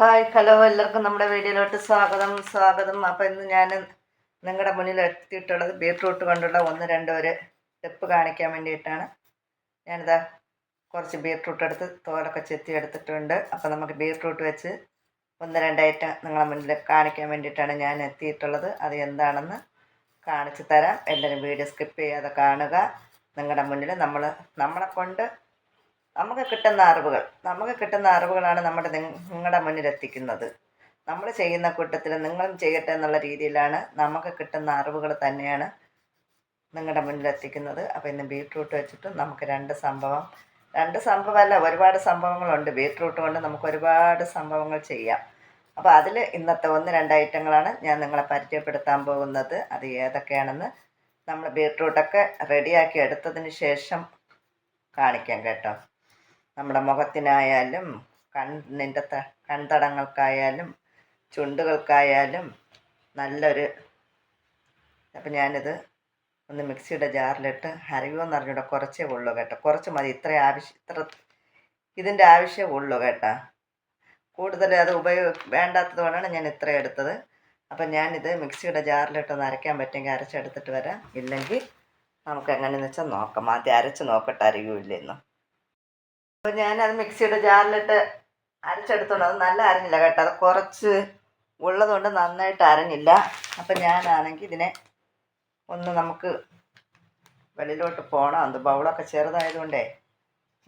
Hi hello എല്ലാവർക്കും നമ്മുടെ വീഡിയോയിലോട്ട് സ്വാഗതം സ്വാഗതം. അപ്പോൾ ഇന്ന് ഞാൻ നിങ്ങളുടെ മുന്നിൽ എത്തിയിട്ടുള്ളത് ബീട്രൂട്ട് കൊണ്ടുള്ള ഒന്ന് രണ്ട് ഒരു സ്റ്റെപ്പ് കാണിക്കാൻ വേണ്ടിയിട്ടാണ്. ഞാനിതാ കുറച്ച് ബീട്രൂട്ട് എടുത്ത് തോലൊക്കെ ചെത്തി എടുത്തിട്ടുണ്ട്. അപ്പോൾ നമുക്ക് ബീട്രൂട്ട് വെച്ച് ഒന്ന് രണ്ടായിട്ട് നിങ്ങളുടെ മുന്നിൽ കാണിക്കാൻ വേണ്ടിയിട്ടാണ് ഞാൻ എത്തിയിട്ടുള്ളത്. അത് എന്താണെന്ന് കാണിച്ചു തരാം. എല്ലാവരും വീഡിയോ സ്കിപ്പ് ചെയ്യാതെ കാണുക. നിങ്ങളുടെ മുന്നിൽ നമ്മൾ നമ്മളെ കൊണ്ട് നമുക്ക് കിട്ടുന്ന അറിവുകൾ നമുക്ക് കിട്ടുന്ന അറിവുകളാണ് നമ്മുടെ നിങ്ങളുടെ മുന്നിൽ എത്തിക്കുന്നത് നമ്മൾ ചെയ്യുന്ന കൂട്ടത്തിൽ നിങ്ങളും ചെയ്യട്ടെ എന്നുള്ള രീതിയിലാണ് നമുക്ക് കിട്ടുന്ന അറിവുകൾ തന്നെയാണ് നിങ്ങളുടെ മുന്നിൽ എത്തിക്കുന്നത് അപ്പോൾ ഇന്ന് ബീട്രൂട്ട് വെച്ചിട്ട് നമുക്ക് രണ്ട് സംഭവം രണ്ട് സംഭവമല്ല ഒരുപാട് സംഭവങ്ങളുണ്ട് ബീട്രൂട്ട് കൊണ്ട് നമുക്ക് ഒരുപാട് സംഭവങ്ങൾ ചെയ്യാം. അപ്പോൾ അതിൽ ഇന്നത്തെ ഒന്ന് രണ്ട് ഐറ്റങ്ങളാണ് ഞാൻ നിങ്ങളെ പരിചയപ്പെടുത്താൻ പോകുന്നത്. അത് ഏതൊക്കെയാണെന്ന് നമ്മൾ ബീട്രൂട്ടൊക്കെ റെഡിയാക്കി എടുത്തതിന് ശേഷം കാണിക്കാം കേട്ടോ. നമ്മുടെ മുഖത്തിനായാലും കണ്ണിന്റെ കൺതടങ്ങൾക്കായാലും ചുണ്ടുകൾക്കായാലും നല്ലൊരു അപ്പം ഞാനിത് ഒന്ന് മിക്സിയുടെ ജാറിലിട്ട് അരയുമെന്ന് അറിഞ്ഞൂടെ കുറച്ചേ ഉള്ളൂ കേട്ടോ. കുറച്ച് മതി ഇത്ര ആവശ്യം ഇത്ര ഇതിന്റെ ആവശ്യമേ ഉള്ളൂ കേട്ടോ. കൂടുതൽ അത് ഉപയോഗ വേണ്ടാത്തത് കൊണ്ടാണ് ഞാൻ ഇത്ര എടുത്തത്. അപ്പം ഞാനിത് മിക്സിയുടെ ജാറിലിട്ട് ഒന്ന് അരയ്ക്കാൻ പറ്റുമെങ്കിൽ അരച്ചെടുത്തിട്ട് വരാം. ഇല്ലെങ്കിൽ നമുക്ക് എങ്ങനെയെന്ന് വെച്ചാൽ നോക്കാം. ആദ്യം അരച്ച് നോക്കട്ടെ അറിയൂല്ലെന്ന് അപ്പോൾ ഞാനത് മിക്സിയുടെ ജാറിലിട്ട് അരച്ചെടുത്തോണ്ട് അത് നല്ല അരഞ്ഞില്ല കേട്ടോ. അത് കുറച്ച് ഉള്ളതുകൊണ്ട് നന്നായിട്ട് അരഞ്ഞില്ല. അപ്പം ഞാനാണെങ്കിൽ ഇതിനെ ഒന്ന് നമുക്ക് വെളിയിലോട്ട് പോകണം എന്ത് ബൗളൊക്കെ ചെറുതായതുകൊണ്ടേ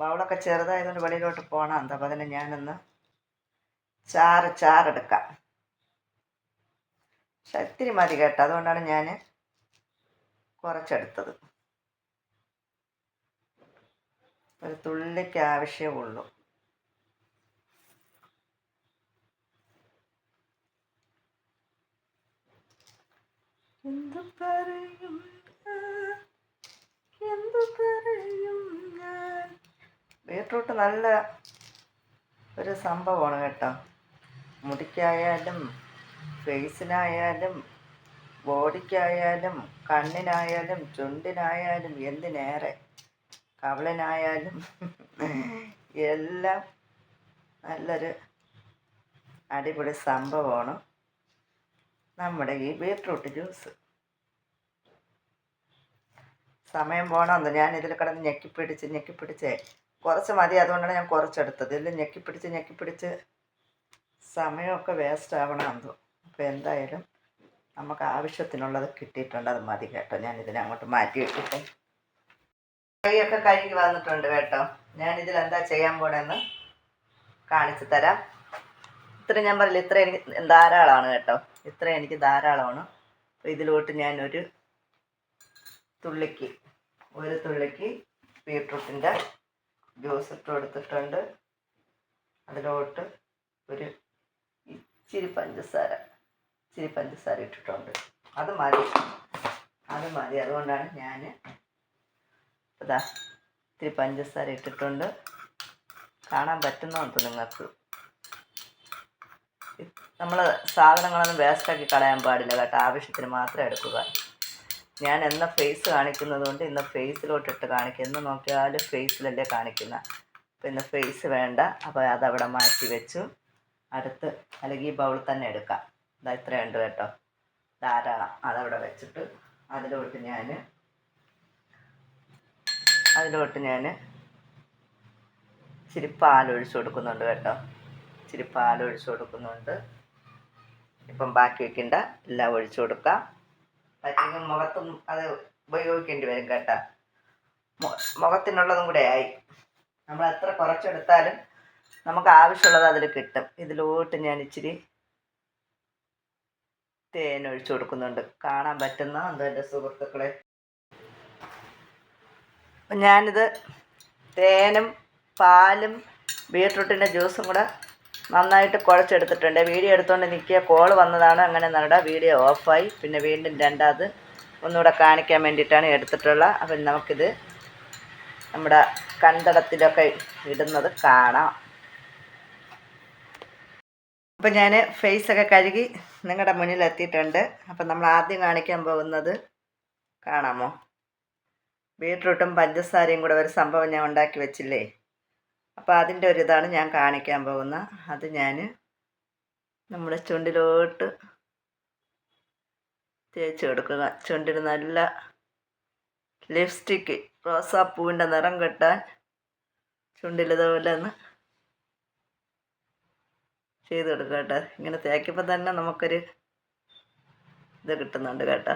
ബൗളൊക്കെ ചെറുതായതുകൊണ്ട് വെളിയിലോട്ട് പോകണം എന്ത് അപ്പോൾ അതിനെ ഞാനൊന്ന് ചാറ് ചാറെടുക്കാം. പക്ഷെ ഇത്തിരി മതി കേട്ടോ. അതുകൊണ്ടാണ് ഞാൻ കുറച്ചെടുത്തത്. ഒരു തുള്ളിക്ക് ആവശ്യമുള്ളൂ. എന്തു പറയും ഞാൻ? എന്തു പറയും ഞാൻ? ബീട്രൂട്ട് നല്ല ഒരു സംഭവമാണ് കേട്ടോ. മുടിക്കായാലും ഫേസിനായാലും ബോഡിക്കായാലും കണ്ണിനായാലും ചുണ്ടിനായാലും എന്തിനേറെ കവളിനായാലും എല്ലാം നല്ലൊരു അടിപൊളി സംഭവമാണ് നമ്മുടെ ഈ ബീട്രൂട്ട് ജ്യൂസ്. സമയം പോകണമെന്ന് ഞാൻ ഇതിൽ കിടന്ന് ഞെക്കിപ്പിടിച്ച് ഞെക്കിപ്പിടിച്ചേ കുറച്ച് മതി അതുകൊണ്ടാണ് ഞാൻ കുറച്ചെടുത്തത്. ഇതിൽ ഞെക്കിപ്പിടിച്ച് ഞെക്കിപ്പിടിച്ച് സമയമൊക്കെ വേസ്റ്റ് ആവണം എന്തോ. അപ്പോൾ എന്തായാലും നമുക്ക് ആവശ്യത്തിനുള്ളത് കിട്ടിയിട്ടുണ്ട് അത് മതി കേട്ടോ. ഞാൻ ഇതിനെ അങ്ങോട്ട് മാറ്റി വെക്കട്ടെ. കൈയൊക്കെ കഴുകി വന്നിട്ടുണ്ട് കേട്ടോ. ഞാൻ ഇതിൽ എന്താ ചെയ്യാൻ പോണെന്ന് കാണിച്ചു തരാം. ഇത്ര ഞാൻ പറയില്ല ഇത്ര എനിക്ക് ധാരാളമാണ് കേട്ടോ. ഇത്ര എനിക്ക് ധാരാളമാണ്. അപ്പോൾ ഇതിലോട്ട് ഒരു തുള്ളിക്ക് ഒരു തുള്ളിക്ക് ബീട്രൂട്ടിന്റെ ജ്യൂസ് ഇട്ട് കൊടുത്തിട്ടുണ്ട്. അതിലോട്ട് ഒരു ഇച്ചിരി പഞ്ചസാര ഇച്ചിരി പഞ്ചസാര ഇട്ടിട്ടുണ്ട്. അത് മതി. അത് മതി. അതുകൊണ്ടാണ് ഞാൻ ഇതാ ഇത്തിരി പഞ്ചസാര ഇട്ടിട്ടുണ്ട്. കാണാൻ പറ്റുന്നുണ്ട് നിങ്ങൾക്ക്. നമ്മൾ സാധനങ്ങളൊന്നും വേസ്റ്റാക്കി കളയാൻ പാടില്ല കേട്ടോ ആവശ്യത്തിന് മാത്രം എടുക്കുക. ഞാൻ എന്ന ഫേസ് കാണിക്കുന്നത് കൊണ്ട് ഇന്ന് ഫേസിലോട്ടിട്ട് കാണിക്കുക എന്ന് നോക്കിയാലും ഫേസിലല്ലേ കാണിക്കുന്ന. അപ്പം ഇന്ന് ഫേസ് വേണ്ട. അപ്പോൾ അതവിടെ മാറ്റി വെച്ചു. അടുത്ത് അല്ലെങ്കിൽ ബൗൾ തന്നെ എടുക്കാം. ഇതാ ഇത്രയുണ്ട് കേട്ടോ. ധാരാളം. അതവിടെ വെച്ചിട്ട് അതിലോട്ട് ഞാൻ അതിലോട്ട് ഞാൻ ഇച്ചിരി പാലൊഴിച്ച് കൊടുക്കുന്നുണ്ട് കേട്ടോ. ഇച്ചിരി പാലൊഴിച്ച് കൊടുക്കുന്നുണ്ട്. ഇപ്പം ബാക്കി വെക്കണ്ട എല്ലാം ഒഴിച്ചു കൊടുക്കാം. പറ്റുമെങ്കിൽ മുഖത്തും അത് ഉപയോഗിക്കേണ്ടി വരും കേട്ടോ. മുഖത്തിനുള്ളതും കൂടെ ആയി. നമ്മൾ എത്ര കുറച്ചെടുത്താലും നമുക്ക് ആവശ്യമുള്ളത് അതിൽ കിട്ടും. ഇതിലോട്ട് ഞാൻ ഇച്ചിരി തേൻ ഒഴിച്ചു കൊടുക്കുന്നുണ്ട്. കാണാൻ പറ്റുന്ന എന്റെ സുഹൃത്തുക്കളെ? അപ്പം ഞാനിത് തേനും പാലും ബീട്രൂട്ടിന്റെ ജ്യൂസും കൂടെ നന്നായിട്ട് കുഴച്ചെടുത്തിട്ടുണ്ട്. വീഡിയോ എടുത്തുകൊണ്ട് നിൽക്കിയ കോൾ വന്നതാണ്. അങ്ങനെ നമ്മുടെ വീഡിയോ ഓഫായി. പിന്നെ വീണ്ടും രണ്ടാമത് ഒന്നുകൂടെ കാണിക്കാൻ വേണ്ടിയിട്ടാണ് എടുത്തിട്ടുള്ള. അപ്പം നമുക്കിത് നമ്മുടെ കണ്ടടത്തിലൊക്കെ ഇടുന്നത് കാണാം. അപ്പം ഞാൻ ഫേസൊക്കെ കഴുകി നിങ്ങളുടെ മുന്നിൽ എത്തിയിട്ടുണ്ട് അപ്പം നമ്മൾ ആദ്യം കാണിക്കാൻ പോകുന്നത് കാണാമോ? ബീട്രൂട്ടും പഞ്ചസാരയും കൂടെ ഒരു സംഭവം ഞാൻ ഉണ്ടാക്കി വെച്ചില്ലേ? അപ്പോൾ അതിന്റെ ഒരു ഇതാണ് ഞാൻ കാണിക്കാൻ പോകുന്നത് അത് ഞാൻ നമ്മുടെ ചുണ്ടിലോട്ട് തേച്ച് കൊടുക്കുക. ചുണ്ടിന് നല്ല ലിപ്സ്റ്റിക്ക് റോസാപ്പൂവിന്റെ നിറം കെട്ടാൻ ചുണ്ടിൽ ഇതുപോലെ ഒന്ന് ചെയ്ത് കൊടുക്കുക കേട്ടോ. ഇങ്ങനെ തേക്കുമ്പോൾ തന്നെ നമുക്കൊരു ഇത് കിട്ടുന്നുണ്ട് കേട്ടോ.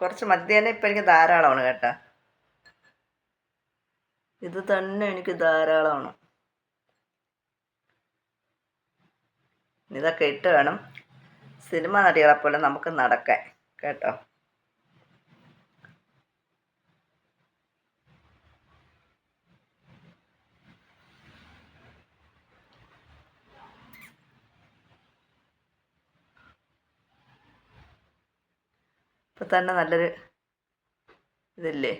കുറച്ച് മദ്യേനെ ഇപ്പം എനിക്ക് ധാരാളമാണ് കേട്ടോ. ഇത് തന്നെ എനിക്ക് ധാരാളമാണ്. ഇതൊക്കെ ഇട്ട് വേണം സിനിമ നടികളെ പോലെ നമുക്ക് നടക്കാൻ കേട്ടോ. ഇപ്പം തന്നെ നല്ലൊരു ഇതില്ലേ?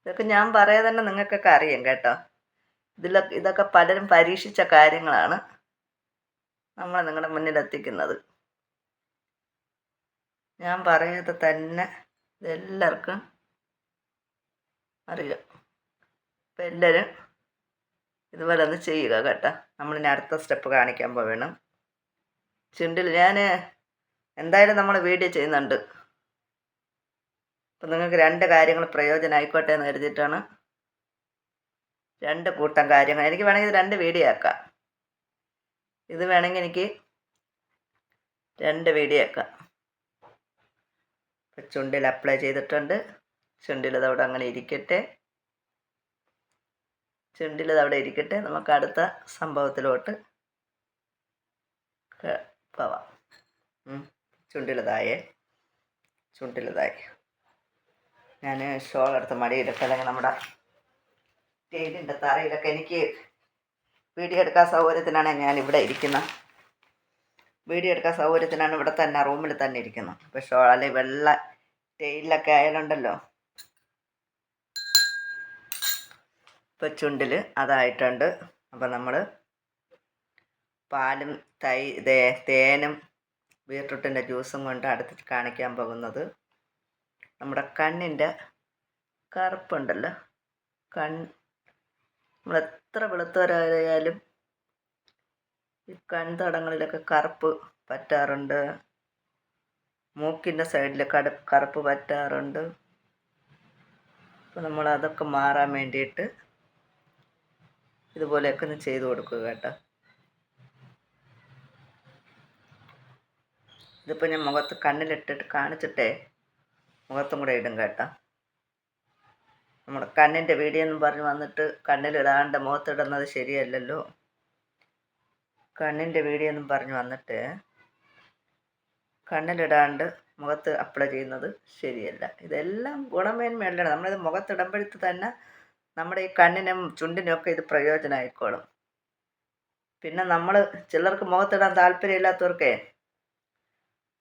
ഇതൊക്കെ ഞാൻ പറയാതെ തന്നെ നിങ്ങൾക്കൊക്കെ അറിയാം കേട്ടോ. ഇതിലൊക്കെ ഇതൊക്കെ പലരും പരീക്ഷിച്ച കാര്യങ്ങളാണ് നമ്മൾ നിങ്ങളുടെ മുന്നിൽ എത്തിക്കുന്നത് ഞാൻ പറയാതെ തന്നെ ഇതെല്ലാവർക്കും അറിയാം. അപ്പം എല്ലാവരും ഇതുപോലെ ഒന്ന് ചെയ്യുക കേട്ടോ. നമ്മളിനി അടുത്ത സ്റ്റെപ്പ് കാണിക്കാൻ പോവേണം. ചുണ്ടിൽ ഞാൻ എന്തായാലും നമ്മൾ വീഡിയോ ചെയ്യുന്നുണ്ട്. അപ്പം നിങ്ങൾക്ക് രണ്ട് കാര്യങ്ങൾ പ്രയോജനമായിക്കോട്ടെ എന്ന് കരുതിയിട്ടാണ് രണ്ട് കൂട്ടം കാര്യങ്ങൾ. എനിക്ക് വേണമെങ്കിൽ രണ്ട് വീഡിയോ ആക്കാം. ഇത് വേണമെങ്കിൽ എനിക്ക് രണ്ട് വീഡിയോ ആക്കാം. ഇപ്പം ചുണ്ടിൽ അപ്ലൈ ചെയ്തിട്ടുണ്ട്. ചുണ്ടിൽ അതവിടെ അങ്ങനെ ഇരിക്കട്ടെ. ചുണ്ടിൽ അതവിടെ ഇരിക്കട്ടെ. നമുക്ക് അടുത്ത സംഭവത്തിലോട്ട് പോവാം. ചുണ്ടിലതായേ ചുണ്ടിലതായി ഞാൻ ഷോൾ എടുത്ത് മടിയിലൊക്കെ അല്ലെങ്കിൽ നമ്മുടെ സ്റ്റേജിന്റെ തറയിലൊക്കെ എനിക്ക് വീഡിയോ എടുക്കാൻ സൗകര്യത്തിനാണ് ഞാൻ ഇവിടെ ഇരിക്കുന്നത് വീഡിയോ എടുക്കാൻ സൗകര്യത്തിനാണ് ഇവിടെ തന്നെ റൂമിൽ തന്നെ ഇരിക്കുന്നത്. അപ്പോൾ ഷോൾ അല്ലെങ്കിൽ വെള്ള ടേലിലൊക്കെ ആയാലുണ്ടല്ലോ ഇപ്പോൾ ചുണ്ടിൽ അതായിട്ടുണ്ട്. അപ്പോൾ നമ്മൾ പാലും തൈ തേനും ബീട്രൂട്ടിന്റെ ജ്യൂസും കൊണ്ട് അടുത്ത് കാണിക്കാൻ പോകുന്നത്. നമ്മുടെ കണ്ണിന്റെ കറുപ്പുണ്ടല്ലോ. കൺ എത്ര വെളുത്തവരായാലും ഈ കൺതടങ്ങളിലൊക്കെ കറുപ്പ് പറ്റാറുണ്ട്. മൂക്കിന്റെ സൈഡിൽ കട കറുപ്പ് പറ്റാറുണ്ട്. അപ്പോൾ നമ്മൾ അതൊക്കെ മാറാൻ വേണ്ടിയിട്ട് ഇതുപോലെയൊക്കെ ഒന്ന് ചെയ്തു കൊടുക്കുക കേട്ടോ. ഇതിപ്പോൾ ഞാൻ മുഖത്ത് കണ്ണിലിട്ടിട്ട് കാണിച്ചിട്ടേ മുഖത്തും കൂടെ ഇടും കേട്ടോ. നമ്മുടെ കണ്ണിന്റെ വീഡിയോ എന്ന് പറഞ്ഞ് വന്നിട്ട് കണ്ണിലിടാണ്ട് മുഖത്തിടുന്നത് ശരിയല്ലല്ലോ. കണ്ണിന്റെ വീഡിയോ എന്നും പറഞ്ഞ് വന്നിട്ട് കണ്ണിലിടാണ്ട് മുഖത്ത് അപ്ലൈ ചെയ്യുന്നത് ശരിയല്ല. ഇതെല്ലാം ഗുണമേന്മയുള്ളതാണ്. നമ്മളിത് മുഖത്തിടുമ്പോഴത്ത് തന്നെ നമ്മുടെ ഈ കണ്ണിനും ചുണ്ടിനും ഒക്കെ ഇത് പ്രയോജനമായിക്കോളും. പിന്നെ നമ്മൾ ചിലർക്ക് മുഖത്തിടാൻ താല്പര്യമില്ലാത്തവർക്കേ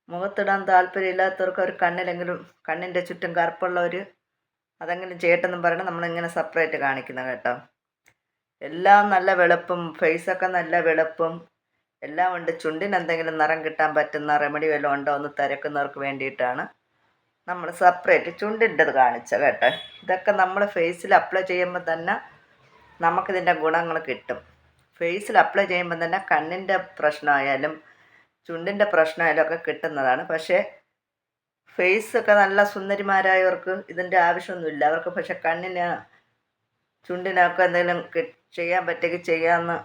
മുഖത്തിടാൻ താല്പര്യമില്ലാത്തവർക്ക് ഒരു കണ്ണിലെങ്കിലും കണ്ണിന്റെ ചുറ്റും കറുപ്പുള്ളവർ അതെങ്കിലും ചെയ്യട്ടെന്നും പറയണം. നമ്മളിങ്ങനെ സെപ്പറേറ്റ് കാണിക്കുന്നത് കേട്ടോ. എല്ലാം നല്ല വെളുപ്പും ഫേസൊക്കെ നല്ല വെളുപ്പും എല്ലാം ഉണ്ട്. ചുണ്ടിന് എന്തെങ്കിലും നിറം കിട്ടാൻ പറ്റുന്ന റെമഡി വല്ലതും ഉണ്ടോ എന്ന് തിരക്കുന്നവർക്ക് വേണ്ടിയിട്ടാണ് നമ്മൾ സെപ്പറേറ്റ് ചുണ്ടിന്റെത് കാണിച്ച കേട്ടോ. ഇതൊക്കെ നമ്മൾ ഫേസിൽ അപ്ലൈ ചെയ്യുമ്പോൾ തന്നെ നമുക്കിതിന്റെ ഗുണങ്ങൾ കിട്ടും. ഫേസിൽ അപ്ലൈ ചെയ്യുമ്പോൾ തന്നെ കണ്ണിന്റെ പ്രശ്നമായാലും ചുണ്ടിന്റെ പ്രശ്നമായാലും ഒക്കെ കിട്ടുന്നതാണ്. പക്ഷേ ഫേസ് ഒക്കെ നല്ല സുന്ദരിമാരായവർക്ക് ഇതിന്റെ ആവശ്യമൊന്നുമില്ല. അവർക്ക് പക്ഷെ കണ്ണിന് ചുണ്ടിനൊക്കെ എന്തെങ്കിലും ചെയ്യാൻ പറ്റുമെങ്കിൽ ചെയ്യാമെന്ന്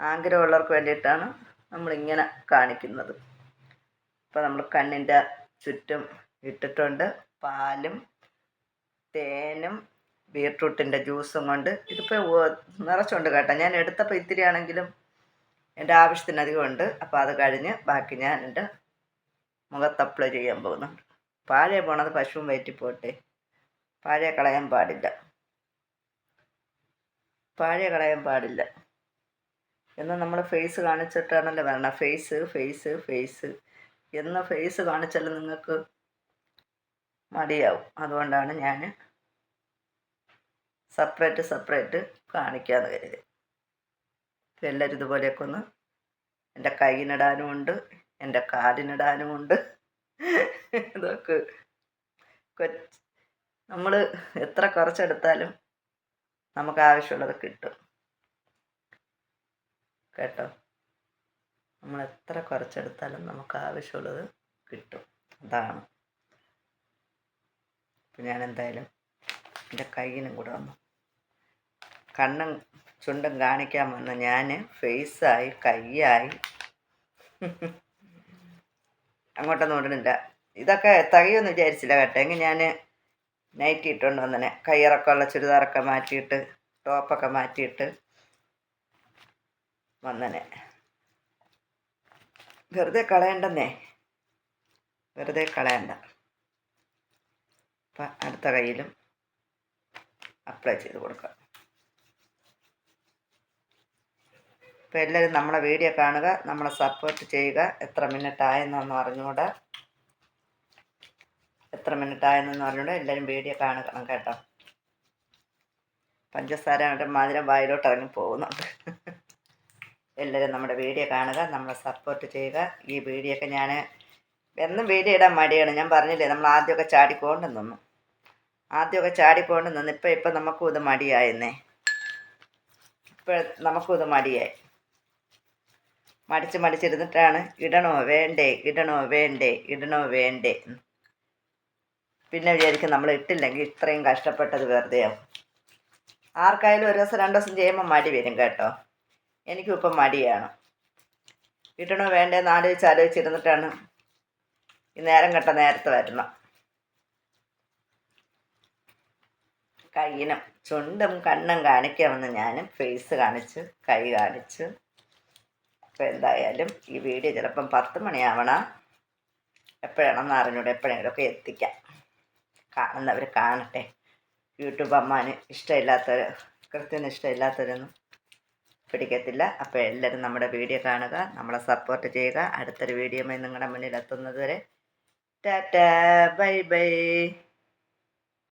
ആഗ്രഹമുള്ളവർക്ക് വേണ്ടിയിട്ടാണ് നമ്മളിങ്ങനെ കാണിക്കുന്നത്. ഇപ്പം നമ്മൾ കണ്ണിന്റെ ചുറ്റും ഇട്ടിട്ടുണ്ട്. പാലും തേനും ബീട്രൂട്ടിന്റെ ജ്യൂസും കൊണ്ട് ഇതിപ്പോൾ നിറച്ചുണ്ട് കേട്ടോ. ഞാൻ എടുത്തപ്പോൾ ഇത്തിരി ആണെങ്കിലും എന്റെ ആവശ്യത്തിനധികം ഉണ്ട്. അപ്പോൾ അത് കഴിഞ്ഞ് ബാക്കി ഞാൻ എന്റെ മുഖത്ത് അപ്ലൈ ചെയ്യാൻ പോകുന്നുണ്ട്. പാഴെ പോണത് പശുവും വയറ്റി പോട്ടെ. പാഴെ കളയാൻ പാടില്ല. പാഴെ കളയാൻ പാടില്ല. എന്ന് നമ്മൾ ഫേസ് കാണിച്ചിട്ടാണല്ലോ വരണം. ഫേസ് ഫേസ് ഫേസ് എന്ന ഫേസ് കാണിച്ചാലും നിങ്ങൾക്ക് മടിയാവും. അതുകൊണ്ടാണ് ഞാൻ സെപ്പറേറ്റ് സെപ്പറേറ്റ് കാണിക്കാമെന്ന് കരുതി. എല്ലാവരും ഇതുപോലെയൊക്കെ ഒന്ന് എന്റെ കയ്യിനിടാനും ഉണ്ട് എന്റെ കാലിനിടാനും ഉണ്ട്. ഇതൊക്കെ നമ്മൾ എത്ര കുറച്ചെടുത്താലും നമുക്ക് ആവശ്യമുള്ളത് കിട്ടും. കേട്ടോ? നമ്മൾ എത്ര കുറച്ചെടുത്താലും നമുക്ക് ആവശ്യമുള്ളത് കിട്ടും. അതാണ്. അപ്പം ഞാൻ എന്തായാലും എന്റെ കയ്യിനും കൂടെ വന്നു കണ്ണും ചുണ്ടും കാണിക്കാൻ വന്ന ഞാൻ ഫേസായി കൈയായി. അങ്ങോട്ടൊന്നും ഇടുന്നില്ല. ഇതൊക്കെ തകയൊന്നും വിചാരിച്ചില്ല കേട്ടോ. എങ്കിൽ ഞാൻ നൈറ്റി ഇട്ടുകൊണ്ട് വന്നനെ. കയ്യിറക്കമുള്ള ചുരിദാറൊക്കെ മാറ്റിയിട്ട് ടോപ്പൊക്കെ മാറ്റിയിട്ട് വന്നനെ. വെറുതെ കളയണ്ടെന്നേ. വെറുതെ കളയണ്ട. അപ്പം അടുത്ത കയ്യിലും അപ്ലൈ ചെയ്ത് കൊടുക്കാം. അപ്പോൾ എല്ലാവരും നമ്മളെ വീഡിയോ കാണുക നമ്മളെ സപ്പോർട്ട് ചെയ്യുക. എത്ര മിനിറ്റ് ആയെന്നൊന്ന് അറിഞ്ഞുകൂടെ. എത്ര മിനിറ്റ് ആയെന്നൊന്ന് അറിഞ്ഞുകൂടെ. എല്ലാവരും വീഡിയോ കാണണം കേട്ടോ. പഞ്ചസാര മധുരം വായിലോട്ട് ഇറങ്ങി പോകുന്നുണ്ട്. എല്ലാവരും നമ്മുടെ വീഡിയോ കാണുക നമ്മളെ സപ്പോർട്ട് ചെയ്യുക. ഈ വീഡിയോ ഒക്കെ ഞാൻ എന്നും വീഡിയോ ഇടാൻ മടിയാണ്. ഞാൻ പറഞ്ഞില്ലേ നമ്മൾ ആദ്യമൊക്കെ ചാടിക്കൊണ്ട് നിന്നു. ആദ്യമൊക്കെ ചാടിക്കൊണ്ട് നിന്ന്. ഇപ്പം ഇപ്പം നമുക്കും ഇത് മടിയായെന്നേ. ഇപ്പം നമുക്കും ഇത് മടിയായി. മടിച്ച് മടിച്ചിരുന്നിട്ടാണ്. ഇടണോ? വേണ്ടേ? ഇടണോ? വേണ്ടേ? ഇടണോ? വേണ്ടേ? പിന്നെ വിചാരിക്കും നമ്മൾ ഇട്ടില്ലെങ്കിൽ ഇത്രയും കഷ്ടപ്പെട്ടത് വെറുതെയാവും ആർക്കായാലും ഒരു ദിവസം രണ്ട് ദിവസം ചെയ്യുമ്പോൾ മടി വരും കേട്ടോ. എനിക്കും ഇപ്പം മടിയാണ്. ഇടണോ? വേണ്ടേന്ന് ആലോചിച്ച് ആലോചിച്ചിരുന്നിട്ടാണ് ഈ നേരം കെട്ട നേരത്തെ വരണം. കയ്യിനും ചുണ്ടും കണ്ണും കാണിക്കാമെന്ന് ഞാനും ഫേസ് കാണിച്ച് കൈ കാണിച്ച്. അപ്പോൾ എന്തായാലും ഈ വീഡിയോ ചിലപ്പം പത്ത് മണിയാവണം. എപ്പോഴാണെന്ന് അറിഞ്ഞൂടെ എപ്പോഴെങ്കിലുമൊക്കെ എത്തിക്കാം. കാണുന്നവർ കാണട്ടെ. യൂട്യൂബ് അമ്മാന് ഇഷ്ടമില്ലാത്തവർ കൃത്യം ഇഷ്ടമില്ലാത്തവരൊന്നും പിടിക്കത്തില്ല. അപ്പോൾ എല്ലാവരും നമ്മുടെ വീഡിയോ കാണുക നമ്മളെ സപ്പോർട്ട് ചെയ്യുക. അടുത്തൊരു വീഡിയോ നിങ്ങളുടെ മുന്നിൽ എത്തുന്നത് വരെ ടാറ്റാ ബൈ ബൈ.